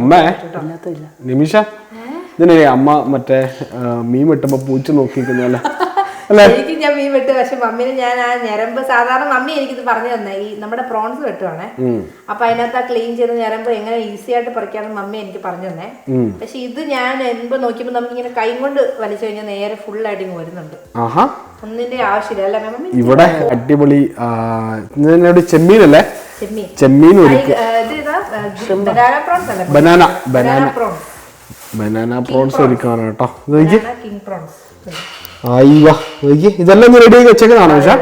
അമ്മേ നിമിഷ ഇതിനെ അമ്മ മറ്റേ മീൻ വെട്ടുമ്പോ പൂച്ച നോക്കിക്കുന്നല്ല അല്ലേ? എനിക്ക് ഞാൻ മീൻ വെട്ട് പക്ഷെ മമ്മീനെ ഞാൻ ആ ഞരമ്പ് സാധാരണ മമ്മി എനിക്കിത് പറഞ്ഞു തന്നെ ഈ നമ്മുടെ പ്രോൺസ് വെട്ടുവാണേ. അപ്പൊ അതിനകത്ത് ആ ക്ലീൻ ചെയ്ത ഞരമ്പ് എങ്ങനെ ഈസി ആയിട്ട് പറിക്കാന്ന് മമ്മി എനിക്ക് പറഞ്ഞു തന്നെ. പക്ഷെ ഇത് ഞാൻ എൻപ് നോക്കിയപ്പോ നമുക്ക് ഇങ്ങനെ കൈ കൊണ്ട് വലിച്ചു കഴിഞ്ഞാൽ നേരെ ഫുൾ ആയിട്ട് ഇങ്ങ് വരുന്നുണ്ട്. ആഹാ. ഒന്നിന്റെ ആവശ്യമില്ല അല്ലേ മമ്മി? ഇവിടെ അടിപൊളി ചെമ്മീനല്ലേ? ചെമ്മീൻ. ചെമ്മീൻ ഒരു ആ, ബനാന ബനാന ബനാന പ്രോൺസ് ഒരുക്കാണ് കേട്ടോ. അയ്യോ ഇതെല്ലാം റെഡി ആയി വെച്ചേക്കുന്നതാണോ പക്ഷേ?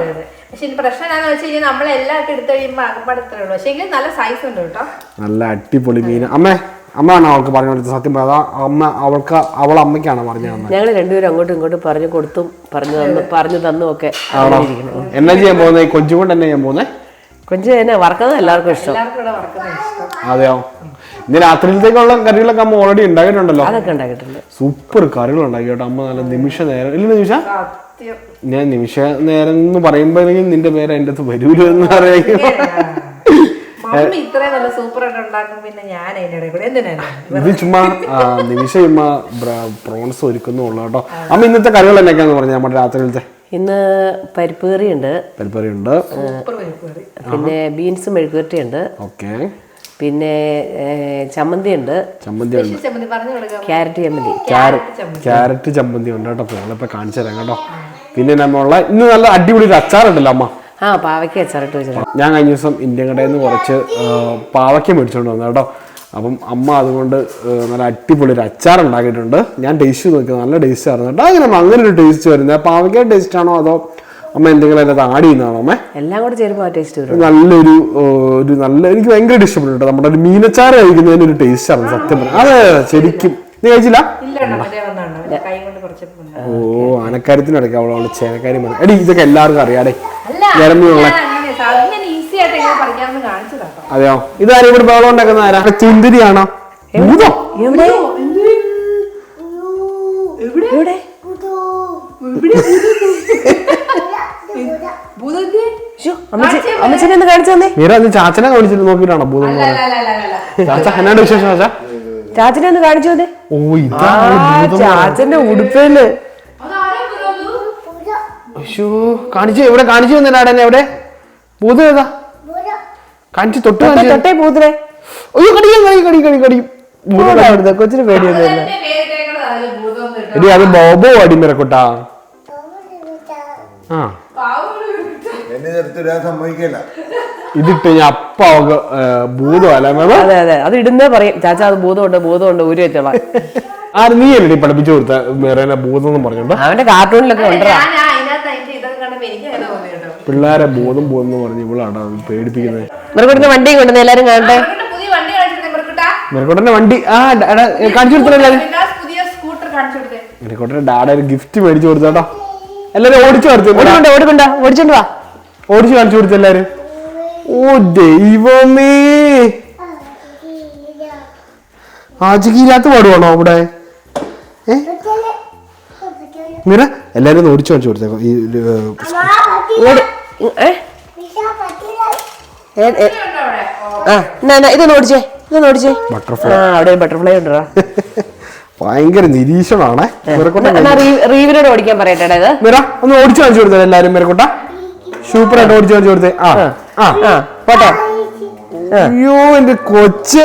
പക്ഷെ പ്രശ്നം എന്താണെന്ന് വെച്ച് കഴിഞ്ഞാൽ നമ്മൾ എല്ലാവർക്കും എടുത്തു കഴിയുമ്പോൾ അകപ്പാട് ഉള്ളൂ പക്ഷേ നല്ല സൈസ് ഉണ്ട് കേട്ടോ. നല്ല അടിപൊളി മീൻ. അമ്മേ അമ്മയാണോ അവൾക്ക് പറഞ്ഞു കൊടുത്തത്? സത്യം പറയാ അമ്മ അവൾക്ക് അവൾ അമ്മയ്ക്കാണോ പറഞ്ഞു തന്നെ ഞങ്ങൾ രണ്ടുപേരും അങ്ങോട്ടും ഇങ്ങോട്ടും പറഞ്ഞു കൊടുത്തും പറഞ്ഞു തന്നു പറഞ്ഞു തന്നു ഒക്കെ ആണോ എന്നാ ചെയ്യാൻ പോകുന്നത് കൊഞ്ചുകൊണ്ട് കൊഞ്ചു എന്നാ ചെയ്യാൻ പോകുന്നത് കൊഞ്ച് തന്നെ വറക്കുന്നത് എല്ലാവർക്കും ഇഷ്ടം. അതെയോ? ഇന്ന് രാത്രിയിലത്തേക്കുള്ള കറികളൊക്കെ അമ്മ ഓൾറെഡി ഉണ്ടാക്കിയിട്ടുണ്ടല്ലോ. അതൊക്കെ ഉണ്ടാക്കിയിട്ടുണ്ട്. സൂപ്പർ കറികൾ ഉണ്ടാക്കി കേട്ടോ അമ്മ നല്ല നിമിഷ നേരം. ഇല്ല നിമിഷ. ഞാൻ നിമിഷ നേരം എന്ന് പറയുമ്പോഴേക്കും നിന്റെ പേര് എന്റെ അടുത്ത് വരൂല എന്ന് ഇത് ചുമ്മാ ആ, നിമിഷ ചുമ്മാ പ്രോൺസ് ഒരുക്കുന്നു കേട്ടോ. അമ്മ ഇന്നത്തെ കറികൾ എന്നൊക്കെയാന്ന് പറഞ്ഞത് നമ്മുടെ രാത്രിയിലത്തെ? ഇന്ന് പരിപ്പ് കറിയുണ്ട്. പരിപ്പ് കറി. പിന്നെ ബീൻസ് മെഴുകുവരട്ടിയുണ്ട് ഓക്കെ. പിന്നെ ചമ്മന്തി ഉണ്ട് ചമ്മന്തി ഉണ്ട് ഫിഷ് പറഞ്ഞു കൊടുക്കാം. ക്യാരറ്റ് ചമ്മന്തി. ക്യാരറ്റ് ചമ്മന്തി. ഉണ്ട് കേട്ടോ ഞങ്ങളിപ്പോ കാണിച്ചു തരാം കേട്ടോ. പിന്നെ നമ്മളുള്ള ഇന്ന് നല്ല അടിപൊളി ഒരു അച്ചാറുണ്ടല്ലോ അമ്മ. ആ പാവയ്ക്ക അച്ചാറിട്ട് വെച്ചിട്ടുണ്ട്. ഞാൻ കഴിഞ്ഞ ദിവസം ഇന്ത്യൻ കടയിൽ നിന്ന് കുറച്ച് പാവയ്ക്ക മേടിച്ചോണ്ട് വന്നു കേട്ടോ. അപ്പം അമ്മ അതുകൊണ്ട് നല്ല അടിപൊളി ഒരു അച്ചാർ ഉണ്ടാക്കിയിട്ടുണ്ട്. ഞാൻ ടേസ്റ്റ് ചെയ്ത് നോക്കിയത് നല്ല ടേസ്റ്റ് ആയിരുന്നു കേട്ടോ. അങ്ങനെ അങ്ങനെ ഒരു ടേസ്റ്റ് വരുന്നത്. പാവയ്ക്ക ടേസ്റ്റ് ആണോ അതോ അമ്മ എന്തെങ്കിലും അതിനകത്ത് ആഡ് ചെയ്യുന്നതാണോ അമ്മ? എല്ലാം കൂടെ ചേരുമ്പോൾ ആ ടേസ്റ്റ് വരും. നല്ലൊരു ഒരു നല്ല എനിക്ക് ഭയങ്കരമായിട്ട് ഇഷ്ടപ്പെട്ടു കേട്ടോ. നമ്മുടെ ഒരു മീനച്ചാറ് കഴിക്കുന്നതിന് ഒരു ടേസ്റ്റ് ആണ് സത്യം പറഞ്ഞാൽ അതെ അതെ, ശരിക്കും. നീ കഴിച്ചില്ല? ഇല്ല മറ്റേ വന്നാണ് കൈ കൊണ്ട് കുറച്ചപ്പോൾ ഓ ആനക്കാര്യത്തിനിടയ്ക്ക് അവളവൾ ചേനക്കാരി എടി ഇതൊക്കെ എല്ലാവർക്കും അറിയാടേ അല്ല അതെയോ? ഇതാരും ഇവിടെ ബഹളം ഉണ്ടാക്കുന്ന ആരാ? ചുന്തിരിയാണോ? ഭൂതം? എവിടെ? അമ്മച്ചിനെ ഒന്ന് കാണിച്ചു തന്നെ. മീര ചാച്ചനെ കാണിച്ചിട്ട് നോക്കിട്ടാണോ ഭൂതം? ചാച്ച എന്നാണ്ട് വിശേഷം ചാച്ച? ചാച്ചനെ ഒന്ന് കാണിച്ചു തന്നെ. ഓ ഇതാ ചാച്ചന്റെ ഉടുപ്പേൽ. കാണിച്ചു എവിടെ കാണിച്ചു തന്നില്ലാടെ എന്നെ എവിടെ? ഭൂതം ഏതാ? കാണിച്ചു തൊട്ട് തൊട്ടേ പൂത്തിരെ അയ്യോ കടിക്കും കടിക്കും കടിക്കും കടിക്കും കടിക്കും. അവിടുത്തെ കൊച്ചിന് പേടിയൊന്നുമില്ല. എടി അത് ബോബോ അടിമരക്കൊട്ടാ ആ. എന്നെ നിർത്തിടാൻ സമ്മതിക്കില്ല. ഇതിട്ട് ഞാൻ അപ്പ അവക്ക് ഭൂതം അല്ല. അതെ അതെ. അത് ഇടുന്നേ പറയും. ചാച്ച അത് ഭൂതമുണ്ട് ഭൂതമുണ്ട് ഊരി വെച്ചോളാം. ആര് നീ അല്ലേ പഠിപ്പിച്ചു കൊടുത്ത? മേറേനെ ഭൂതം എന്ന് പറഞ്ഞോണ്ട്? അവന്റെ കാർട്ടൂണിലൊക്കെ ഉണ്ടോ ഞാൻ ആ അതിനകത്ത് അതിന്റെ ഇതൊക്കെ കണ്ടപ്പോ എനിക്ക് അങ്ങനെ തോന്നി കേട്ടോ പിള്ളേരെ ബോധം പോകുന്നു പറഞ്ഞ് ഇവളാണ് പേടിപ്പിക്കുന്നത്. ഇവർക്കൊടുന്ന വണ്ടി കൊണ്ടുവന്ന് എല്ലാരും കാണട്ടെ? മെറുകുട്ടന്റെ പുതിയ വണ്ടി ആ കാണിച്ചു കൊടുത്തല്ലേ മെറുകുട്ടന്റെ പുതിയ സ്കൂട്ടർ കാണിച്ചു കൊടുത്തേ. മെരക്കോട്ടന്റെ ഡാഡ ഒരു ഗിഫ്റ്റ് മേടിച്ചു കൊടുത്തോട്ടോ എല്ലാരും ഓടിച്ചു കൊടുത്തു ഓടിക്കൊണ്ട് ഓടിക്കൊണ്ട? ഓടിച്ചോണ്ട് വാ. ഓടിച്ചു കാണിച്ചു കൊടുത്തു എല്ലാരും? ഓ ദൈവമേ. ആജകീരാത്ത് പാടുവാണോ അവിടെ? ഏ? എല്ലാരും ഒന്ന് ഓടിച്ചു കാണിച്ചു കൊടുത്തേക്കോ. ഈ ആ എന്നാ ഇതൊന്ന് ഓടിച്ചേ ഇതൊന്ന് ഓടിച്ചേ. ബട്ടർഫ്ലൈ ആ അവിടെ ബട്ടർഫ്ലൈ ഉണ്ടോ ഭയങ്കര നിരീക്ഷണമാണ് റീവിനോട് ഓടിക്കാൻ പറയട്ടെ ഇത്. മിറ ഒന്ന് ഓടിച്ചു കാണിച്ചു കൊടുത്തേ എല്ലാരും മിറക്കുട്ട. സൂപ്പർ ആയിട്ട് ഓടിച്ചു കാണിച്ചു കൊടുത്തേ. ആ ആ. പോട്ടെ. അയ്യോ എന്റെ കൊച്ച്.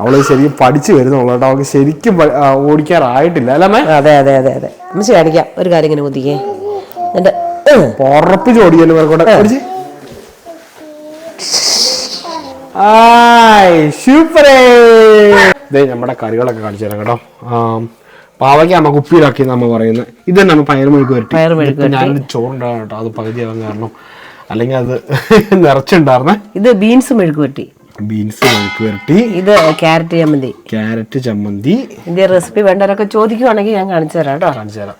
അവൾ ശരിക്കും പഠിച്ചു വരുന്നുള്ളൂ കേട്ടോ. അവൾക്ക് ശരിക്കും ഓടിക്കാറായിട്ടില്ല. അല്ലേ? അതെ അതെ അതെ അതെ. അമ്മച്ചി കാണിക്കാം. ഒരു കാര്യം ഇങ്ങനെ കുത്തിക്കേ. എന്റെ ഉറപ്പിച്ച് ചോടിയല്ലോ സൂപ്പറേ ദേ നമ്മുടെ കറികളൊക്കെ കാണിച്ചു തരാം കേട്ടോ. പാവയ്ക്ക് അമ്മ കുപ്പിയിലാക്കി നമ്മ പറയുന്നത് ഇത് തന്നെ നമ്മ പയർ മെഴുക്ക് വരട്ടി. മെഴുക്ക് ഞാനൊരു ചോറുണ്ടാകും കേട്ടോ. അത് പകുതിയാവാൻ കാരണം. അല്ലെങ്കിൽ അത് നിറച്ചുണ്ടായിരുന്നേ. ഇത് ബീൻസ് മെഴുക്ക് പറ്റി ബീൻസ് മെഴുക്ക് വരട്ടി ഇത് ക്യാരറ്റ് ചമ്മന്തി. ക്യാരറ്റ് ചമ്മന്തി. ഇതിന്റെ റെസിപ്പി വേണ്ടവരൊക്കെ ചോദിക്കുവാണെങ്കിൽ ഞാൻ കാണിച്ചു തരാം കേട്ടോ. കാണിച്ചു തരാം.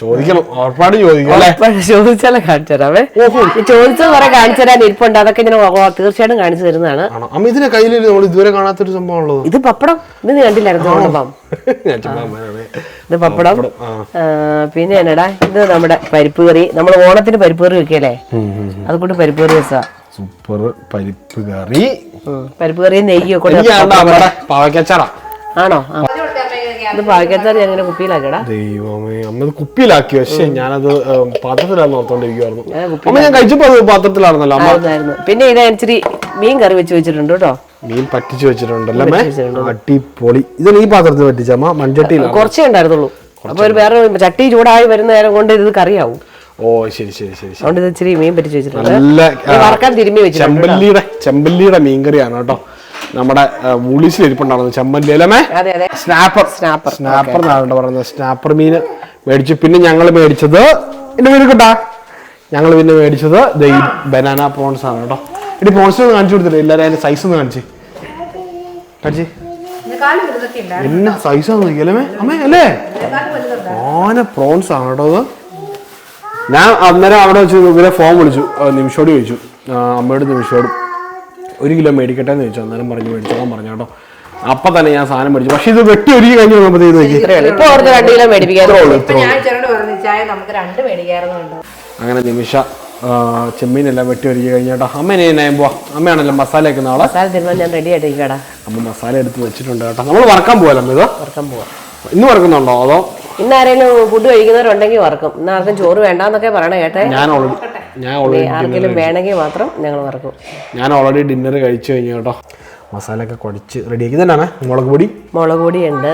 ചോദിക്കണം. ഉറപ്പാണ് ചോദിക്കണം ചോദിച്ചാലേ കാണിച്ചു തരാമേ ചോദിച്ചത് കുറെ കാണിച്ചു തരാൻ ഇരിപ്പുണ്ട്. അതൊക്കെ ഞാൻ തീർച്ചയായിട്ടും കാണിച്ചു തരുന്നതാണ്. അമ്മ ഇതിന്റെ കയ്യിൽ നമ്മൾ ഇതുവരെ കാണാത്തൊരു സംഭവം ഉള്ളത് ഇത്. പപ്പടം. ഇത് നീ കണ്ടില്ലായിരുന്നു? അമ്മേനെ ഇത് പപ്പടം. പിന്നെ എന്നടാ? ഇത് നമ്മുടെ പരിപ്പ് കറി. നമ്മൾ ഓണത്തിന് പരിപ്പ് കറി വെക്കല്ലേ അതുകൊണ്ട് പരിപ്പ് കറി വെച്ചാ സൂപ്പർ പരിപ്പ് കറി. പരിപ്പ് കറി നെയ്യോ പാവക്കച്ചാറാ ആണോ? കുപ്പിയിലാക്കടാ ദൈവമേ അമ്മ കുപ്പിയിലാക്കി. പക്ഷേ ഞാനത് ഓർത്തോണ്ടിരിക്കുവായിരുന്നു ഞാൻ കുപ്പി അമ്മ ഞാൻ കഴിച്ചപ്പോ അത് പാത്രത്തിലാണെന്നല്ലോ അമ്മ ആയിരുന്നു. പിന്നെ ഇത് ഇച്ചിരി മീൻ കറി വെച്ച് വെച്ചിട്ടുണ്ട് കേട്ടോ. മീൻ പറ്റിച്ചു വെച്ചിട്ടുണ്ടല്ലേ. അടിപൊളി. ഇത് ഈ പാത്രത്തിൽ പറ്റിച്ചമ്മ മൺചട്ടിയിലാണ്? കുറച്ചേ ഉണ്ടായിരുന്നുള്ളൂ. അപ്പൊ ഒരു വേറെ ചട്ടി ചൂടായി വരുന്ന നേരം കൊണ്ട് ഇത് കറിയാവും. ഓ ശരി ശരി ശരി ശരി. അതുകൊണ്ട് ഇത് ഇച്ചിരി മീൻ വെച്ചിട്ടുണ്ട്. നല്ല ഇത് വറക്കാൻ തിരുമ്മി വെച്ചിട്ടുണ്ട് കേട്ടോ. ചെമ്പല്ലിയുടെ ചെമ്പല്ലിയുടെ മീൻകറിയാണ് കേട്ടോ. നമ്മുടെ മൂളീസിൽ ഇരിപ്പുണ്ടായിരുന്നു ചെമ്പല്ലി അല്ലേ അതെ അതെ. സ്നാപ്പർ. സ്നാപ്പർ. സ്നാപ്പർ എന്നാണ് പറയുന്നത് സ്നാപ്പർ മീൻ മേടിച്ചു. പിന്നെ ഞങ്ങൾ മേടിച്ചത് എന്റെ പേര് കിട്ടാ. ഞങ്ങൾ പിന്നെ മേടിച്ചത് ഈ ബനാന പ്രോൺസ് ആണ് കേട്ടോ. ഇനി പ്രോൺസ് ഒന്ന് കാണിച്ചു കൊടുത്തില്ല? എല്ലാവരും അതിന്റെ സൈസ് ഒന്ന് കാണിച്ച്. കാണിച്ച്. എന്നാ സൈസ് ആണെന്ന് നോക്കിയല്ലേ അമ്മേ? അല്ലേ? ആന പ്രോൺസ് ആണ് കേട്ടോ അത്. ഞാൻ അന്നേരം അവിടെ വെച്ച് ഇവരെ ഫോൺ വിളിച്ചു. നിമിഷോട് ചോദിച്ചു. അമ്മയോട് നിമിഷോടും ഒരു കിലോ മേടിക്കട്ടെ എന്ന് ചോദിച്ചു. അന്നേരം പറഞ്ഞു മേടിച്ചോളാം പറഞ്ഞു കേട്ടോ. അപ്പൊ തന്നെ ഞാൻ സാധനം മേടിച്ചു. പക്ഷെ ഇത് വെട്ടി ഒരുക്കി കഴിഞ്ഞു അങ്ങനെ നിമിഷ ചെമ്മീനെല്ലാം വെട്ടി ഒരുക്കി കഴിഞ്ഞാട്ടോ അമ്മ പോവാ? അമ്മയാണല്ലോ മസാല ഒക്കെ നാളെ മസാല ഞാൻ റെഡി അമ്മ മസാല എടുത്ത് വെച്ചിട്ടുണ്ട് കേട്ടോ. നമ്മൾ വറക്കാൻ പോവാലോ ഇത്? വറക്കാൻ പോവാ. ഇന്ന് വറക്കുന്നുണ്ടോ അതോ ഇന്ന് ആരെങ്കിലും ഫുഡ് കഴിക്കുന്നവരുണ്ടെങ്കിൽ വറക്കും. ഇന്ന് ആർക്കും ചോറ് വേണ്ടാന്നൊക്കെ പറയണ കേട്ടെ. ഞാൻ ഓൾറെഡി ഞാൻ ഓൾറെഡി ആർക്കെങ്കിലും വേണമെങ്കിൽ മാത്രം ഞങ്ങൾ വറക്കും. ഞാൻ ഓൾറെഡി ഡിന്നർ കഴിച്ചു കഴിഞ്ഞു കേട്ടോ. മസാല ഒക്കെ കുഴച്ച് റെഡിയാക്കി തന്നെയാണ് മുളക് പൊടി? മുളക് പൊടിയുണ്ട്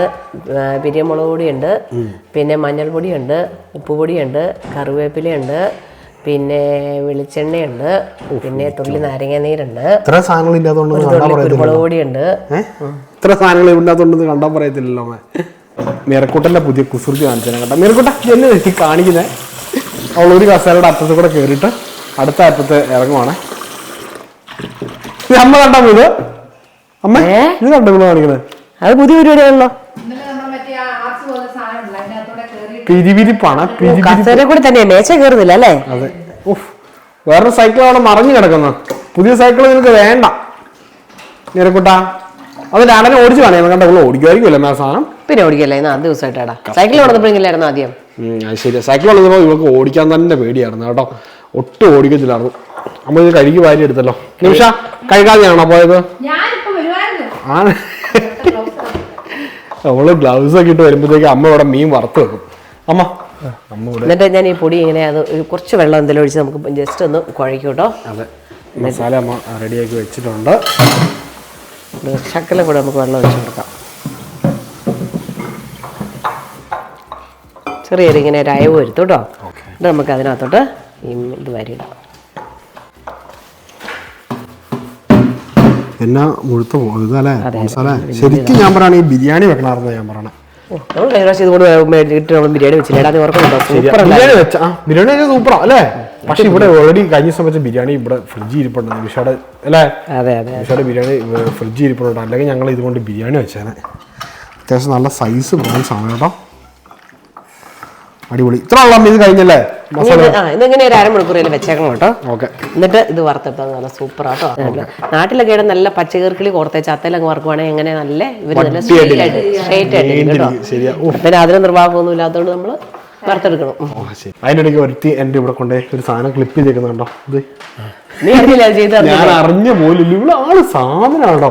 പിരിയമുളക് പൊടിയുണ്ട് പിന്നെ ഉണ്ട് ഉപ്പുപൊടിയുണ്ട് കറിവേപ്പിലയുണ്ട് പിന്നെ വെളിച്ചെണ്ണയുണ്ട് പിന്നെ തുള്ളി നാരങ്ങ നീരുണ്ട്. ഇത്ര സാധനങ്ങൾ ഇല്ലാത്തതുകൊണ്ട് മുളക് പൊടി ഉണ്ട് കുരുമുളക് പൊടിയുണ്ട്. ഇത്ര സാധനങ്ങൾ ഇല്ലാത്തതുകൊണ്ട് കണ്ടാൻ പറയത്തില്ലല്ലോ മിറക്കൂട്ടന്റെ പുതിയ കുസൃതി കാണിച്ചാൽ കേട്ടോ മേറക്കൂട്ട എന്നെ നെറ്റി കാണിക്കുന്നത് അവൾ ഒരു കസേരയുടെ അറ്റത്ത് കൂടെ കയറിയിട്ട് അടുത്ത അറ്റത്ത് ഇറങ്ങുവാണ്. അമ്മ കണ്ടോ ഇത് അമ്മ? ഇത് കണ്ടോ നിങ്ങൾ കാണിക്കുന്നത് അത് പുതിയ പരിപാടിയാണല്ലോ. പിരിവിരിപ്പാണ് പിരിവിരി കസേര കൂടി തന്നെ മേശ കയറുന്നില്ല അല്ലേ? അതെ. ഉഫ് വേറൊരു സൈക്കിൾ അവിടെ മറിഞ്ഞു കിടക്കുന്നു പുതിയ സൈക്കിൾ നിനക്ക് വേണ്ട. നിരക്കുട്ടാ അത് രാടനെ ഓടിച്ചു വേണേ കണ്ട ഓടിക്കുമായിരിക്കുമല്ലോ ഓടിക്കുമായിരിക്കുമല്ലേ സാധനം. പിന്നെ ഓടിക്കല്ലേ? ഇന്ന് ആദ്യ ദിവസമായിട്ടാടാ. സൈക്കിൾ ഓടുന്നപ്പോഴെങ്കിലായിരുന്നു ആദ്യം? ശരി. സൈക്കിൾ ഓടുന്നപ്പോൾ ഇവർക്ക് ഓടിക്കാൻ തന്നെ പേടിയായിരുന്നു കേട്ടോ. ഒട്ടും ഓടിക്കത്തില്ലായിരുന്നു. നമ്മൾ ഇത് കഴുകി വാരി എടുത്തല്ലോ. നിമിഷ കഴുകാതെയാണോ പോയത്? ആണ്. അവൾ ഗ്ലൗസ് ഒക്കെ ഇട്ട് വരുമ്പോഴത്തേക്ക് അമ്മ ഇവിടെ മീൻ വറുത്ത് വെക്കും. അമ്മ. എന്നിട്ട് ഞാൻ ഈ പൊടി ഇങ്ങനെ അത് കുറച്ച് വെള്ളം എന്തെങ്കിലും ഒഴിച്ച് നമുക്ക് ജസ്റ്റ് ഒന്ന് കുഴയ്ക്കും കേട്ടോ. അതെ. മസാല അമ്മ റെഡിയാക്കി വെച്ചിട്ടുണ്ട്. ശക്കലം കൂടെ നമുക്ക് വെള്ളം ഒഴിച്ച് കൊടുക്കാം. ചെറിയൊരു ഇങ്ങനെ ഒരു അയവ് വരുത്തും കേട്ടോ എന്നിട്ട് നമുക്ക് അതിനകത്തോട്ട് ഈ ഇത് വരിയിടാം എന്നാ മുഴുത്ത പോകുന്നതല്ലേ ശരിക്കും ഞാൻ പറയണ ഈ ബിരിയാണി വെക്കണമായിരുന്നു ഞാൻ പറയണേ. ഓ, നമ്മൾ കഴിഞ്ഞ പ്രാവശ്യം ഇതുകൊണ്ട് മേടിച്ചിട്ട് നമ്മൾ ബിരിയാണി വെച്ചില്ല. അത് ഓർക്കുന്നുണ്ടോ? സൂപ്പർ ബിരിയാണി വെച്ച ആ ബിരിയാണി സൂപ്പറാ അല്ലേ? പക്ഷെ ഇവിടെ ഓൾറെഡി കഴിഞ്ഞ സമയത്ത് ബിരിയാണി ഇവിടെ ഫ്രിഡ്ജിൽ ഇരിപ്പുണ്ട്. വിഷയുടെ അല്ലേ? അതെ അതെ നിമിഷയുടെ ബിരിയാണി ഫ്രിഡ്ജിൽ ഇരിപ്പുണ്ട്. അല്ലെങ്കിൽ ഞങ്ങൾ ഇതുകൊണ്ട് ബിരിയാണി വെച്ചേനെ. അത്യാവശ്യം നല്ല സൈസ് പ്രോൺസ് ആണ് കേട്ടോ. അടിപൊളി. ഇത്ര വെള്ളം ഇത് കഴിഞ്ഞല്ലേ? ഇതിങ്ങനെ ഒരു അരമണിക്കൂറിൽ വെച്ചേക്കണം കേട്ടോ. ഓക്കെ. എന്നിട്ട് ഇത് വറുത്തിട്ട് നല്ല സൂപ്പർ ആട്ടോ. നാട്ടിലൊക്കെ ഇവിടെ നല്ല പച്ചക്കറിക്കിളി കോർത്തെ ചത്തലങ്ങ് വറുക്കുവാണെങ്കിൽ എങ്ങനെ നല്ല ഇവർ നല്ല സ്ട്രേറ്റ് ആയിട്ട് സ്ട്രേറ്റ് ആയിട്ട് കേട്ടോ. ശരിയാ. പിന്നെ അതിന് നിർവാഹമൊന്നും ഇല്ലാത്തതുകൊണ്ട് നമ്മൾ വറുത്തെടുക്കണം. ഒരുത്തി ഇവിടെ കൊണ്ടേ ഒരു സാധനം ക്ലിപ്പ് ചെയ്തേക്കുന്നുണ്ടോ ഇത് ഞാൻ അറിഞ്ഞ പോലില്ല ഇവിടെ ആൾ സാധനമാണോ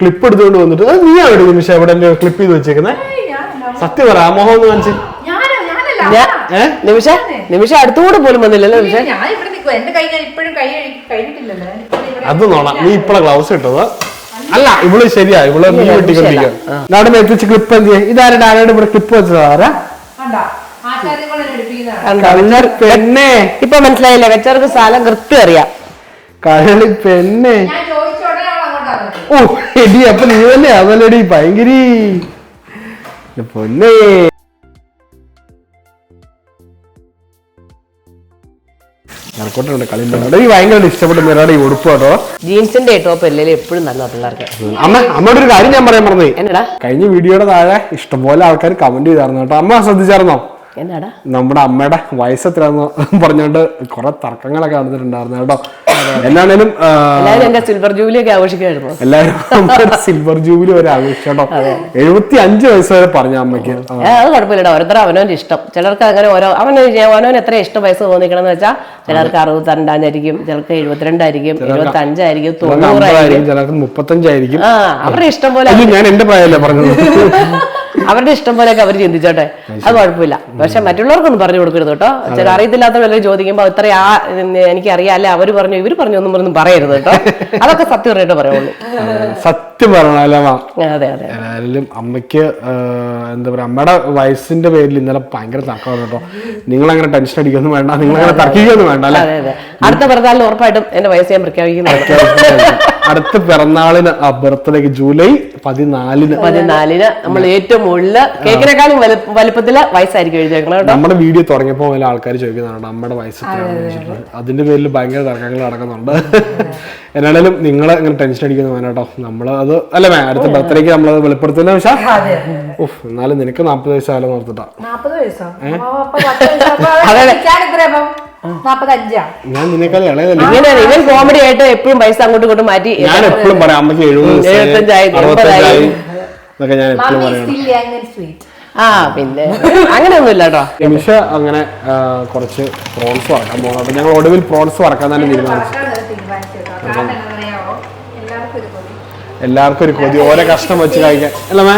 ക്ലിപ്പ് എടുത്തുകൊണ്ട് വന്നിട്ട് നീ അവിടെ നിമിഷം എവിടെ ക്ലിപ്പ് ചെയ്ത് വെച്ചേക്കുന്നത് സത്യം പറ ആ മോഹം ഒന്ന് കാണിച്ച്. നിമിഷ? നിമിഷ അടുത്തുകൂടെ പോലും വന്നില്ലല്ലോ നിമിഷ? അത് നോണ നീ ഇപ്പഴ ഗ്ലൗസ് ഇട്ടത്. അല്ല. ഇവൾ ശരിയാ ഇവൾ നീ വെട്ടിക്കൊണ്ടിരിക്കുക അവിടെ എത്തിച്ച് ക്ലിപ്പ് എന്ത് ചെയ്യും? ഇതാരുടെ ആരോട് ഇവിടെ ക്ലിപ്പ് വെച്ചത്? ആരാ? പെണ്ണേ. ഇപ്പൊ മനസ്സിലായില്ലേ വെച്ചവർക്ക് സ്ഥലം കൃത്യം അറിയാം. കളി പെണ്ണേ. ഓ എടി അപ്പൊ നീ തന്നെ അതല്ലടി ഭയങ്കരി. പൊന്നേ നടക്കോട്ടുണ്ട് കളി ഈ ഭയങ്കര ഇഷ്ടപ്പെട്ട നിറയുടെ ഈ ഉടുപ്പ് കേട്ടോ. ജീൻസിന്റെ ടോപ്പ് അല്ലേ എപ്പോഴും നല്ല പിള്ളേർക്ക്. അമ്മ അമ്മയുടെ ഒരു കാര്യം ഞാൻ പറയാൻ പറഞ്ഞേ എന്നടാ? കഴിഞ്ഞ വീഡിയോയുടെ താഴെ ഇഷ്ടംപോലെ ആൾക്കാർ കമന്റ് ചെയ്തായിരുന്നു കേട്ടോ. അമ്മ ശ്രദ്ധിച്ചായിരുന്നോ? എന്നാടാ നമ്മുടെ അമ്മയുടെ വയസ്സ് എത്രയാന്ന് പറഞ്ഞോണ്ട് കുറെ തർക്കങ്ങളൊക്കെ നടന്നിട്ടുണ്ടായിരുന്നു കേട്ടോ. എന്നാണേലും സിൽവർ ജൂബിലി ഒക്കെ ആഘോഷിക്കായിരുന്നു എല്ലാവരും സിൽവർ ജൂബിലി വരെ ആഘോഷിച്ചു കേട്ടോ. എഴുപത്തി അഞ്ച് വയസ്സ് വരെ പറഞ്ഞ അമ്മയ്ക്ക്. അത് കുഴപ്പമില്ലടാ ഓരോരുത്തർ അവനവന്റെ ഇഷ്ടം. ചിലർക്ക് അങ്ങനെ ഓരോ അവന് അവനവൻ എത്ര ഇഷ്ടം വയസ്സ് തോന്നിക്കണം എന്ന് വെച്ചാൽ ചിലർക്ക് അറുപത്തിരണ്ടായിരിക്കും ചിലർക്ക് എഴുപത്തിരണ്ടായിരിക്കും എഴുപത്തി അഞ്ചായിരിക്കും തൊണ്ണൂറായിരിക്കും. ചിലർക്ക് മുപ്പത്തഞ്ചായിരിക്കും. അവരുടെ ഇഷ്ടം പോലെ ഞാൻ എന്റെ പ്രായമല്ലേ പറഞ്ഞത്? അവരുടെ ഇഷ്ടം പോലെയൊക്കെ അവർ ചിന്തിച്ചോട്ടെ. അത് കുഴപ്പമില്ല. പക്ഷെ മറ്റുള്ളവർക്കൊന്നും പറഞ്ഞു കൊടുക്കരുത് കേട്ടോ. ചില അറിയത്തില്ലാത്ത വല്ലവരും ചോദിക്കുമ്പോൾ ഇത്ര ആ എനിക്കറിയാം. അല്ലെ അവർ പറഞ്ഞു ഇവർ പറഞ്ഞു ഒന്നും പറഞ്ഞു പറയരുത് കേട്ടോ. അതൊക്കെ സത്യം പറഞ്ഞിട്ട് പറയുള്ളൂ. സത്യം പറഞ്ഞാലും അതെ അതെ അമ്മയ്ക്ക് എന്താ പറയാ അമ്മയുടെ വയസ്സിന്റെ പേരിൽ ഇന്നലെ ഭയങ്കര തർക്കമാണ് കേട്ടോ. നിങ്ങൾ അങ്ങനെ ടെൻഷൻ അടിക്കൊന്നും വേണ്ട നിങ്ങൾ അങ്ങനെ തർക്കിക്കൊന്നും വേണ്ട അല്ലേ? അടുത്ത പറഞ്ഞാലും ഉറപ്പായിട്ടും എന്റെ വയസ്സ് ഞാൻ പ്രഖ്യാപിക്കുന്നത് അടുത്ത പിറന്നാളിന് ആ ബർത്ത്ഡേക്ക് ജൂലൈ പതിനാലിന്. പതിനാലിന് നമ്മൾ ഏറ്റവും മുകളിൽ കേക്കിനെക്കാളും വലു- വലുപ്പത്തിൽ വയസ്സായിരിക്കും എഴുതിയേക്കണം നമ്മുടെ വീഡിയോ തുടങ്ങിയപ്പോൾ വല്ല ആൾക്കാർ ചോദിക്കുന്നുണ്ട് നമ്മുടെ വയസ്സ് അതിന്റെ പേരിൽ ഭയങ്കര തർക്കങ്ങൾ നടക്കുന്നുണ്ട്. എന്നാലും നിങ്ങൾ ഇങ്ങനെ ടെൻഷൻ അടിക്കുന്നു വേണം കേട്ടോ. നമ്മൾ അത് അല്ല മേ അടുത്ത ബർത്ത്ഡേക്ക് നമ്മളത് വെളിപ്പെടുത്തുന്ന പക്ഷേ ഓഹ് എന്നാലും നിനക്ക് നാൽപ്പത് വയസ്സായാലും ഓർത്തിട്ടാ. നാപ്പത് വയസ്സോ? അപ്പൊ. ഞാൻ ഇളയതല്ലേ? ഇങ്ങനെയാണ് ഇവൻ കോമഡി ആയിട്ട് എപ്പോഴും പൈസ അങ്ങോട്ടും ഇങ്ങോട്ടും മാറ്റി ഞാൻ എപ്പോഴും പറയാം അമ്മയ്ക്ക് എഴുപത് വയസ്സായി, എഴുപത്തഞ്ചായി, അറുപത്തഞ്ചായി എന്നൊക്കെ ഞാൻ എപ്പോഴും ആ പിന്നെ അങ്ങനെയൊന്നുമില്ല കേട്ടോ. നിമിഷ അങ്ങനെ കുറച്ച് പ്രോൺസ് വറക്കാൻ പോകണം അപ്പൊ ഞങ്ങൾ ഒടുവിൽ പ്രോൺസ് വറക്കാൻ തന്നെ തീരുമാനിച്ചു. എല്ലാവർക്കും ഒരു കൊതി. ഓരോ കഷ്ണം വെച്ച് കഴിക്കാൻ. അല്ല മേ?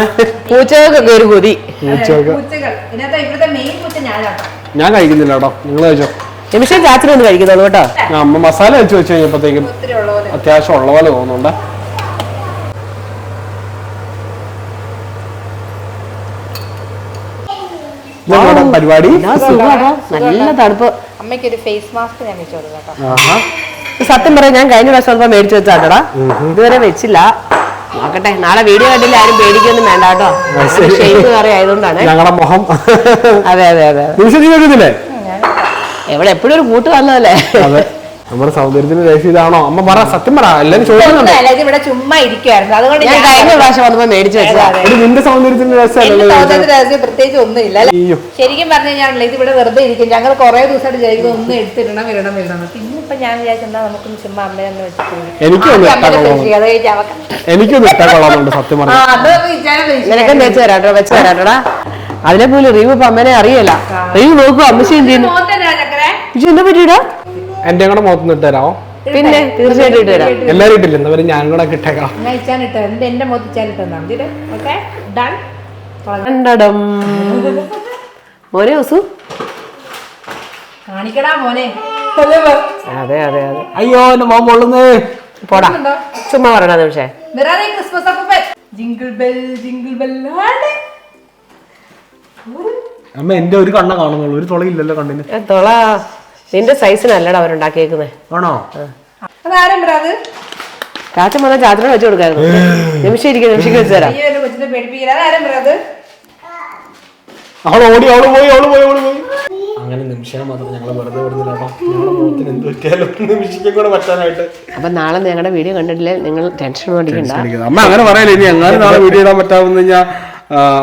പൂച്ചകൾക്കൊക്കെ ഒരു കൊതി. പൂച്ചകൾക്ക്. പൂച്ചകൾ. ഇതിനകത്ത് ഇവിടുത്തെ മെയിൻ പൂച്ച ഞാനാട്ടോ. ഞാൻ കഴിക്കുന്നില്ല കേട്ടോ. നിങ്ങൾ കഴിച്ചോ? നിമിഷം ഒന്ന് കഴിക്കുന്നുള്ളൂ കേട്ടോ. അമ്മ മസാല വെച്ച് വെച്ച് കഴിഞ്ഞപ്പോഴത്തേക്കും അത്യാവശ്യം ഉള്ള പോലെ തോന്നുന്നുണ്ട്. പരിപാടി? നല്ല തണുപ്പ്. അമ്മയ്ക്ക് ഒരു ഫേസ് മാസ്ക് ഞാൻ വെച്ചു കൊടുക്കാം സത്യം പറയാം ഞാൻ കഴിഞ്ഞ പ്രാവശ്യം അല്പം മേടിച്ചു വെച്ചാട്ടടാ ഇതുവരെ വെച്ചില്ല. നോക്കട്ടെ നാളെ വീഡിയോ കണ്ടില്ല ആരും പേടിക്കൊന്നും വേണ്ട കേട്ടോ. ആയതുകൊണ്ടാണ്. ഞങ്ങളുടെ മുഖം. അതെ അതെ അതെ എവിടെ എപ്പോഴും ഒരു കൂട്ട് വന്നതല്ലേ? അതെ. നമ്മുടെ സൗന്ദര്യത്തിന് രഹസ്യം ഇതാണോ? അമ്മ പറ സത്യം പറ. എല്ലാരും ചോദിക്കുന്നുണ്ട്. ഇവിടെ ചുമ്മാ ഇരിക്കുവായിരുന്നു. അതുകൊണ്ട് ഞാൻ കഴിഞ്ഞ പ്രാവശ്യം വന്നപ്പോ മേടിച്ചു വെച്ചത്. നിന്റെ സൗന്ദര്യത്തിന് എന്റെ രഹസ്യമല്ലല്ലോ സൗന്ദര്യ രഹസ്യം പ്രത്യേകിച്ച് ഒന്നുമില്ല ശരിക്കും പറഞ്ഞു കഴിഞ്ഞാൽ ഇത് ഇവിടെ വെറുതെ ഇരിക്കും. ഞങ്ങൾ കുറെ ദിവസമായിട്ട് ജൈവം ഒന്ന് എടുത്തിടണം ഇടണം ഇടണം. പിന്നെ ഇപ്പൊ ഞാൻ വിചാരിച്ചാ നമുക്ക് ചുമ്മാ അമ്മയെ ഒന്ന് വെച്ചിട്ട് എനിക്കൊന്ന് എനിക്കൊന്ന് ഇട്ടാ കൊള്ളാമെന്നുണ്ട് സത്യം പറഞ്ഞു. നിനക്കെന്ന് വെച്ചു തരാട്ടോ വെച്ച് തരാട്ടോടാ. അതിനെ പോലും റീവ് ഇപ്പൊ അമ്മേനെ അറിയല്ല. റീവ് നോക്കുക ചെയ്യുന്നു? ഇജ്ജ് എന്താ പറ്റിയിടാ? എന്റെ കൂടെ മുഖത്ത് ഇട്ട് തരാമോ പിന്നെ തീർച്ചയായിട്ടും ഇട്ട് തരാം. എല്ലാരും ഇട്ടില്ല? എന്താ പറയുക ഞാൻ കൂടെ എന്റെ മുഖത്ത് കണ്ടടം. മോനെ വസു കാണിക്കടാ മോനെ. അതെ അതെ അതെ. അയ്യോ എന്റെ മോൻ പൊള്ളുന്നേ. പോടാ. ചുമ്മാ പറയണ നിമിഷേ. Christmas jingle bell jingle bell അമ്മ എന്റെ ഒരു കണ്ണ കാണുന്നുള്ളൂ. ഒരു തുളയില്ലല്ലോ കണ്ണിന്. തൊള. നിന്റെ സൈസിനല്ലടാ അവരുണ്ടാക്കിയേക്കുന്നത് ആണോ? അതാരും അത്? ചാച്ചൻ പറഞ്ഞ ചാച്ചനോട് വെച്ച് കൊടുക്കായിരുന്നു. നിമിഷം ഇരിക്കും നിമിഷം വെച്ച് തരാം. അയ്യോ കൊച്ചിനെ പേടിപ്പിക്കില്ല. അതാരും അത്? അവൾ ഓടി അവൾ പോയി അവൾ പോയി അവൾ പോയി. അങ്ങനെ നിമിഷം മാത്രം ഞങ്ങൾ വെറുതെ വിടുന്നില്ല കേട്ടോ ഞങ്ങളുടെ മുഖത്തിന് എന്ത് പറ്റിയാലും നിമിഷിക്കും കൂടെ പറ്റാനായിട്ട്. അപ്പൊ നാളെ ഞങ്ങളുടെ വീഡിയോ കണ്ടിട്ടില്ലേ? നിങ്ങൾ ടെൻഷൻ അമ്മ അങ്ങനെ പറയല്ലേ ഇനി അങ്ങനെ നാളെ വീഡിയോ ഇടാൻ പറ്റാമെന്ന് കഴിഞ്ഞാൽ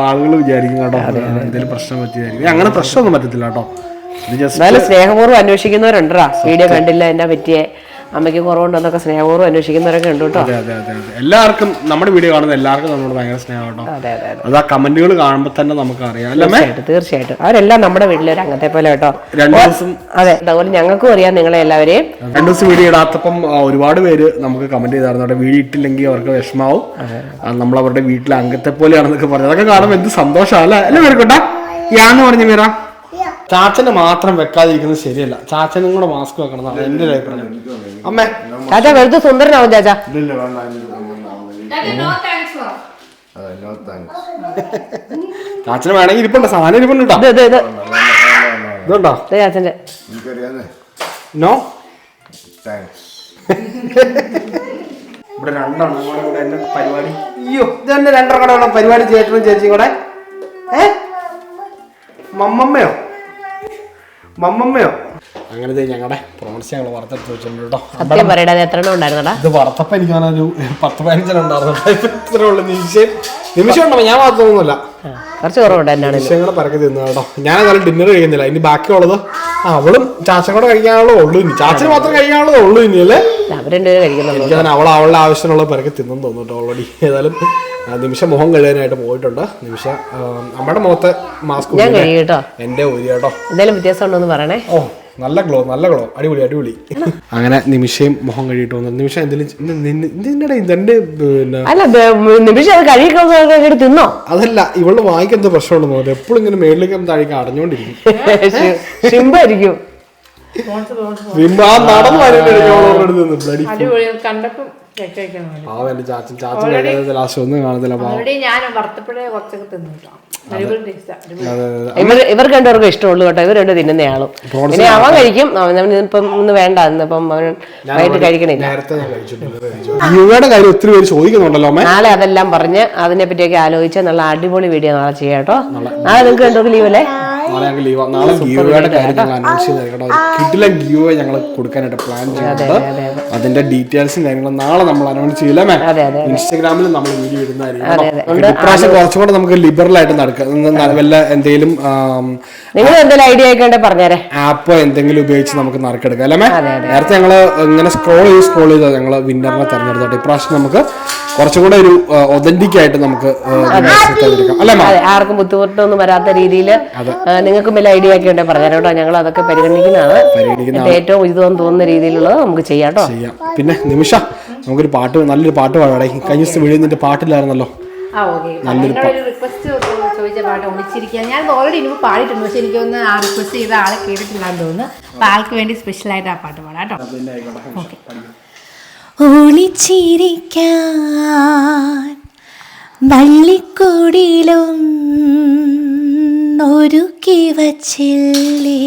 ആളുകൾ വിചാരിക്കും കേട്ടോ എന്തെങ്കിലും പ്രശ്നം പറ്റിയായിരിക്കും അങ്ങനെ പ്രശ്നമൊന്നും പറ്റത്തില്ല കേട്ടോ. എന്നാലും സ്നേഹപൂർവം അന്വേഷിക്കുന്നവരുണ്ടാ വീഡിയോ കണ്ടില്ല എന്നെ പറ്റിയേ. അമ്മയ്ക്ക് കുറവുണ്ടെന്നൊക്കെ സ്നേഹപൂർവം അന്വേഷിക്കുന്നവരൊക്കെ ഉണ്ട് കേട്ടോ എല്ലാവർക്കും നമ്മുടെ വീഡിയോ കാണുന്ന എല്ലാവർക്കും നമ്മുടെ ഭയങ്കര സ്നേഹമാണോ അതെ ആ കമന്റുകൾ കാണുമ്പോൾ തന്നെ നമുക്ക് അറിയാം തീർച്ചയായിട്ടും തീർച്ചയായിട്ടും. അവരെല്ലാം നമ്മുടെ വീട്ടിലൊരു അങ്ങനത്തെ പോലെ കേട്ടോ. രണ്ടു ദിവസം അതെ അതുപോലെ ഞങ്ങൾക്കും അറിയാം നിങ്ങളെ എല്ലാവരെയും. രണ്ടു ദിവസം വീഡിയോ ഇടാത്തപ്പം ഒരുപാട് പേര് നമുക്ക് കമന്റ് ചെയ്തായിരുന്നു. അവിടെ വീഡിയോ ഇട്ടില്ലെങ്കിൽ അവർക്ക് വിഷമാവും. നമ്മൾ അവരുടെ വീട്ടിലെ അംഗത്തെ പോലെയാണെന്നൊക്കെ പറഞ്ഞു. അതൊക്കെ കാണുമ്പോൾ എന്ത് സന്തോഷമാണ് അല്ലേ? എല്ലാവർക്കും മേരക്കോട്ടാ? യാന്ന് പറഞ്ഞു മീറ ചാച്ചനെ മാത്രം വെക്കാതിരിക്കുന്നത് ശരിയല്ല. ചാച്ചനും കൂടെ മാസ്ക് വെക്കണം എന്നാണ് എന്റെ ഒരു അഭിപ്രായം. അമ്മേ ചാച്ചാ വെറുതെ സുന്ദരനാവും ചാച്ചാ. ഇല്ലില്ല വേണ്ട നോ താങ്ക്സ് നോ താങ്ക്സ് ചാച്ചന് വേണമെങ്കിൽ ഇരിപ്പുണ്ട് സാധനം ഇരിപ്പുണ്ട് കേട്ടോ. ഇത് ഇത് ഇത്. ഇതുണ്ടോ? ഇത് ചാച്ചന്റെ നോ താങ്ക്സ് ഇവിടെ രണ്ടെണ്ണം കൂടെ ഇവിടെ എന്നെ പരിപാടി. അയ്യോ ഇത് തന്നെ രണ്ടെണ്ണം കൂടെ പരിപാടി ചേട്ടനും ചേച്ചിയും കൂടെ. ഏ? മമ്മമ്മയോ? മമ്മമ്മയോ? അങ്ങനെ ദേ ഞങ്ങളുടെ പ്രോൺസ് ഞങ്ങൾ വറുത്തെടുത്ത് വെച്ചിട്ടുണ്ട് കേട്ടോ സത്യം പറയടാ എത്ര എണ്ണം ഉണ്ടായിരുന്നടാ? ഇത് വറുത്തപ്പോ എനിക്ക് ഒരു പത്ത് പതിനഞ്ചെണ്ണം ഉണ്ടായിരുന്നു. ഇപ്പൊ ഇത്രേ ഉള്ളൂ. നിമിഷം നിമിഷം ഉണ്ടോ? ഞാൻ മാത്രമൊന്നുമില്ല കുറച്ച് കുറവുണ്ട് എന്നാണ് കൂടെ പരക്കെ തിന്നു കേട്ടോ. ഞാൻ എന്നാലും ഡിന്നർ കഴിക്കുന്നില്ല. ഇനി ബാക്കിയുള്ളത് ആ, അവളും ചാച്ചൻ കൂടെ കഴിക്കാനുള്ളതേ ഉള്ളൂ ഇനി. ചാച്ചന് മാത്രം കഴിക്കാനുള്ളതേ ഉള്ളൂ ഇനി അല്ലേ? അവർ രണ്ടുപേരും കഴിക്കുന്നുള്ളൂ. അവൾ അവളുടെ ആവശ്യമുള്ള പിറക്കെ തിന്നെന്ന് തോന്നുന്നു ഓൾറെഡി ഏതായാലും നിമിഷ മുഖം കഴുകാനായിട്ട് പോയിട്ടുണ്ട്. നിമിഷ നമ്മുടെ മുഖത്തെ മാസ്ക് ഞാൻ കഴിയും കേട്ടോ എന്റെ ഒരു കേട്ടോ. എന്തെങ്കിലും വ്യത്യാസം ഉണ്ടോ എന്ന് പറയണേ. ഓ നല്ല ഗ്ലോ നല്ല ഗ്ലോ അടിപൊളി അടിപൊളി. അങ്ങനെ നിമിഷയും മുഖം കഴുകിട്ട് വന്നു. നിമിഷം എന്തെങ്കിലും തിന്നോ? അതല്ല ഇവൾ വായിക്ക് പ്രശ്നമുണ്ടോ പ്രശ്നമുണ്ടെന്ന് എപ്പോഴും ഇങ്ങനെ മേളിലേക്ക് താഴേക്ക് അടഞ്ഞോണ്ടിരിക്കും. നടന്നു കണ്ടപ്പം പാവം എന്റെ ചാച്ചൻ. ചാച്ചൻ ലാസ്റ്റ് ഒന്നും കാണത്തില്ല പാവം. ഇവർ ഇവർക്ക് രണ്ടുപേർക്കും ഇഷ്ടമുള്ളൂ കേട്ടോ. ഇവർ രണ്ടു തിന്നുന്നയാളും. പിന്നെ അവൻ കഴിക്കും. അവൻ ഇപ്പം ഇന്ന് വേണ്ട. ഇന്നിപ്പം അവൻ വൈകിട്ട് കഴിക്കണില്ല. കാര്യം ഒത്തിരി പേര് ചോദിക്കുന്നുണ്ടല്ലോ അമ്മേ. നാളെ അതെല്ലാം പറഞ്ഞ് അതിനെ പറ്റിയൊക്കെ ആലോചിച്ച് നല്ല അടിപൊളി വീഡിയോ നാളെ ചെയ്യാം കേട്ടോ. നാളെ നിങ്ങൾക്ക് രണ്ടുപേർക്ക് ലീവ് അല്ലേ? നാളെ ഞങ്ങൾ ലീവ് നാളെ ഗീവയുടെ കാര്യം ഞങ്ങൾ അനൗൺസ് ചെയ്തായിരിക്കും കേട്ടോ. കിട്ടില്ല ഗീവ് ഞങ്ങൾ കൊടുക്കാനായിട്ട് പ്ലാൻ ചെയ്യുന്നുണ്ട് അതിന്റെ ഡീറ്റെയിൽസും കാര്യങ്ങളും നാളെ നമ്മൾ അനൗൺസ് ചെയ്യില്ലേ ഇൻസ്റ്റാഗ്രാമിൽ നമ്മൾ വീഡിയോ ഇടുന്നതായിരിക്കും. ഇപ്രാവശ്യം കുറച്ചും കൂടെ നമുക്ക് ലിബറൽ ആയിട്ട് നടക്കാം. വല്ല എന്തെങ്കിലും നിങ്ങൾ എന്തെങ്കിലും ഐഡിയ ഒക്കെ ഉണ്ടെങ്കിൽ പറഞ്ഞേരെ. ആപ്പ് എന്തെങ്കിലും ഉപയോഗിച്ച് നമുക്ക് നറുക്കെടുക്കാം അല്ലേ നേരത്തെ ഞങ്ങൾ ഇങ്ങനെ സ്ക്രോൾ ചെയ്ത് സ്ക്രോൾ ചെയ്ത് ഞങ്ങൾ വിന്നറിനെ തെരഞ്ഞെടുത്തോട്ടെ. ഇപ്രാവശ്യം നമുക്ക് കുറച്ചും കൂടെ ഒരു ഒതന്റിക് ആയിട്ട് നമുക്ക് ആർക്കും ബുദ്ധിമുട്ടൊന്നും വരാത്ത രീതിയിൽ നിങ്ങൾക്ക് വലിയ ഐഡിയ ഒക്കെ ഉണ്ടെങ്കിൽ പറഞ്ഞു കേട്ടോ. ഞങ്ങൾ അതൊക്കെ പരിഗണിക്കുന്നതാണ്. ഏറ്റവും ഉചിതം തോന്നുന്ന രീതിയിലുള്ളത് നമുക്ക് ചെയ്യാം കേട്ടോ. ചെയ്യാം. പിന്നെ നിമിഷ നമുക്കൊരു പാട്ട് നല്ലൊരു പാട്ട് പാടാടേ കഴിഞ്ഞ ദിവസം വീഡിയോ നിന്റെ പാട്ടില്ലായിരുന്നല്ലോ. ആ ഓക്കെ എന്നോടൊരു റിക്വസ്റ്റ് ചോദിച്ച പാട്ട് ഒളിച്ചിരിക്കുക ഞാൻ ഓൾറെഡി ഇനി പാടിയിട്ടുണ്ട്. പക്ഷെ എനിക്കൊന്ന് ആ റിക്വസ്റ്റ് ചെയ്ത ആളെ കേട്ടിട്ടില്ലാന്ന് തോന്നുന്നു. അപ്പൊ ആൾക്ക് വേണ്ടി സ്പെഷ്യൽ ആയിട്ട് ആ പാട്ട് പാടാം കേട്ടോ. ഒളിച്ചിരിക്കാൻ വള്ളിക്കൂടിലും ഒരുക്കി വച്ചില്ലേ?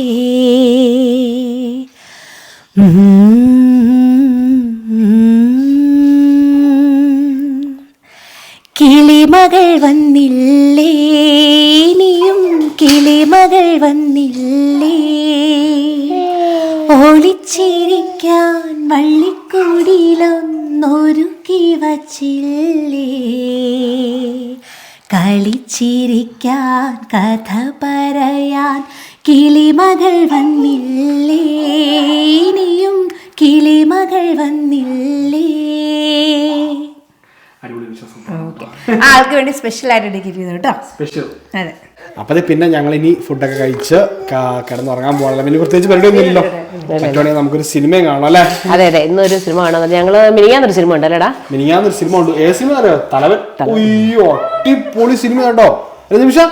കളിച്ചിരിക്കാൻ കഥ പറയാൻ. കിളിമകൾ വന്നില്ലേ? ഇനിയും കിളിമകൾ വന്നില്ലേ? ആൾക്ക് വേണ്ടി സ്പെഷ്യൽ ആയിട്ട് ഡെഡിക്കേറ്റ് കേട്ടോ. സ്പെഷ്യൽ അതെ. അപ്പൊ പിന്നെ ഞങ്ങൾ ഇനി ഫുഡൊക്കെ കഴിച്ച് കിടന്നുറങ്ങാൻ പോകണം പിന്നെ പ്രത്യേകിച്ച് പരിപാടിയൊന്നുമില്ലല്ലോ. പറ്റുവാണെങ്കിൽ നമുക്കൊരു സിനിമ കാണാം അല്ലേ? അതെ അതെ. ഇന്നൊരു സിനിമ കാണാൻ ഞങ്ങൾ മിനിങ്ങാന്നൊരു സിനിമ ഉണ്ടല്ലേടാ മിനിങ്ങാന്നൊരു സിനിമ ഉണ്ട്. ഏ സിനിമ അറിയോ? തലവൻ. അയ്യോ അടിപൊളി സിനിമ കേട്ടോ. നിമിഷം.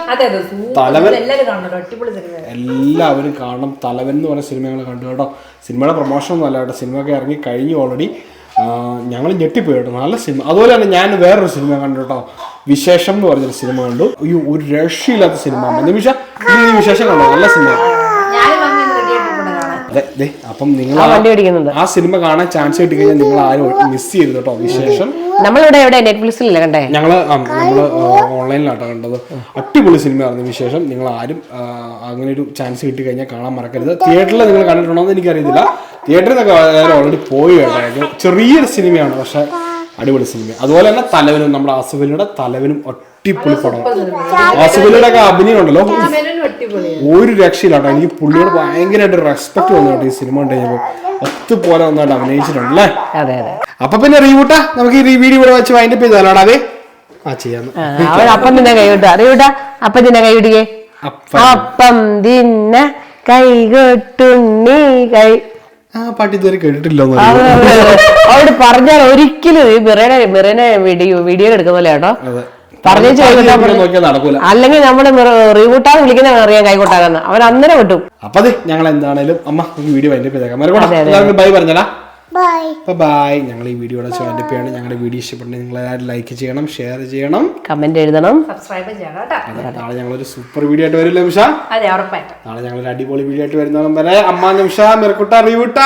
തലവൻ. എല്ലാവരും കാണണം. അടിപൊളി സിനിമ. എല്ലാവരും കാണണം. തലവൻ എന്ന് പറഞ്ഞ സിനിമ ഞങ്ങൾ കണ്ടു കേട്ടോ. സിനിമയുടെ പ്രൊമോഷൻ ഒന്നും അല്ല കേട്ടോ. സിനിമയൊക്കെ ഇറങ്ങി കഴിഞ്ഞു ഓൾറെഡി ഞങ്ങൾ ഞെട്ടിപ്പോയി കേട്ടോ. നല്ല സിനിമ. അതുപോലെ തന്നെ ഞാൻ വേറൊരു സിനിമ കണ്ടു കേട്ടോ. വിശേഷം എന്ന് പറഞ്ഞൊരു സിനിമ കണ്ടു. അയ്യോ ഒരു രക്ഷയില്ലാത്ത സിനിമ. നിമിഷ. ഈ വിശേഷം കണ്ടോ. നല്ല സിനിമ ഞാനും വന്ന് റെഡി ആയിട്ടുണ്ട് കാണാൻ അതെ ദേ അപ്പം നിങ്ങൾ ആ സിനിമ കാണാൻ ചാൻസ് കിട്ടി കഴിഞ്ഞാൽ നിങ്ങൾ ആരും മിസ് ചെയ്യരുത് കേട്ടോ വിശേഷം. നമ്മളിവിടെ എവിടെ? നെറ്റ്ഫ്ലിക്സിലല്ലേ കണ്ടേ? ഞങ്ങൾ ആ, നമ്മൾ ഓൺലൈനിലാട്ടോ കണ്ടത്. അടിപൊളി സിനിമയായിരുന്നു വിശേഷം. നിങ്ങൾ ആരും അങ്ങനെ ഒരു ചാൻസ് കിട്ടി കഴിഞ്ഞാൽ കാണാൻ മറക്കരുത്. തിയേറ്ററിൽ നിങ്ങൾ കണ്ടിട്ടുണ്ടോ എന്ന് എനിക്കറിയത്തില്ല. തിയേറ്ററിൽ നിന്നൊക്കെ ഓൾറെഡി പോയി കേട്ടോ. ചെറിയൊരു സിനിമയാണ് പക്ഷെ അടിപൊളി സിനിമ അതുപോലെ തന്നെ തലവനും നമ്മുടെ ആസിഫലിയുടെ തലവനും അടിപൊളി പടം. ആസിഫലിയുടെ ഒക്കെ അഭിനയം ഉണ്ടല്ലോ ഒരു രക്ഷയില്ലാട്ടോ. എനിക്ക് പുള്ളിയോട് ഭയങ്കരമായിട്ട് റെസ്പെക്ട് വന്നു കേട്ടോ ഈ സിനിമ കഴിഞ്ഞപ്പോ കഴിഞ്ഞപ്പോൾ ഒത്തുപോലെ നന്നായിട്ട് അഭിനയിച്ചിട്ടുണ്ട് അല്ലേ അപ്പൊ പിന്നെ റീവൂട്ടാ നമുക്ക് ഈ വീഡിയോ ഇവിടെ വെച്ച് വൈൻഡപ്പ് ചെയ്താലോടാ അതെ ആ ചെയ്യാന്ന് അപ്പം തിന്നെ കൈവിട്ടു അറിയൂട്ടാ അപ്പം തിന്നെ കൈവിടുകേ. അപ്പ. കൈകൊട്ടുണ്ണി കൈ. ആ പാട്ട് ഇതുവരെ അവിടെ പറഞ്ഞാൽ ഒരിക്കലും ഈ മിറേനെ മിറേനെ വീഡിയോ വീഡിയോ എടുക്കുന്ന പോലെ കേട്ടോ പറഞ്ഞു അല്ലെങ്കിൽ നമ്മുടെ റീബൂട്ടാ വിളിക്കുന്ന അറിയാൻ കൈകൊട്ടാകുന്ന. അവൻ അന്നേരം കിട്ടും അപ്പൊ അതെ ഞങ്ങൾ എന്താണേലും അമ്മ ഈ വീഡിയോ ചെയ്തേക്കാം. മരക്കൂടാ ബൈ പറഞ്ഞടാ. ബൈ അപ്പൊ ബൈ ഞങ്ങൾ ഈ വീഡിയോ ചെയ്യാണ് ഞങ്ങളുടെ വീഡിയോ ഇഷ്ടപ്പെട്ടെങ്കിൽ നിങ്ങൾ എല്ലാവരും ലൈക്ക് ചെയ്യണം ഷെയർ ചെയ്യണം. കമന്റ് എഴുതണം. സബ്സ്ക്രൈബ് ചെയ്യണം നാളെ ഞങ്ങൾ ഞങ്ങളൊരു സൂപ്പർ വീഡിയോ ആയിട്ട് വരില്ല നിമിഷ? അതെ ഉറപ്പായിട്ടും. നാളെ ഞങ്ങൾ ഒരു അടിപൊളി വീഡിയോ ആയിട്ട് വരുന്നോളം വരെ അമ്മ നിമിഷ മിറക്കുട്ട റീവിട്ട.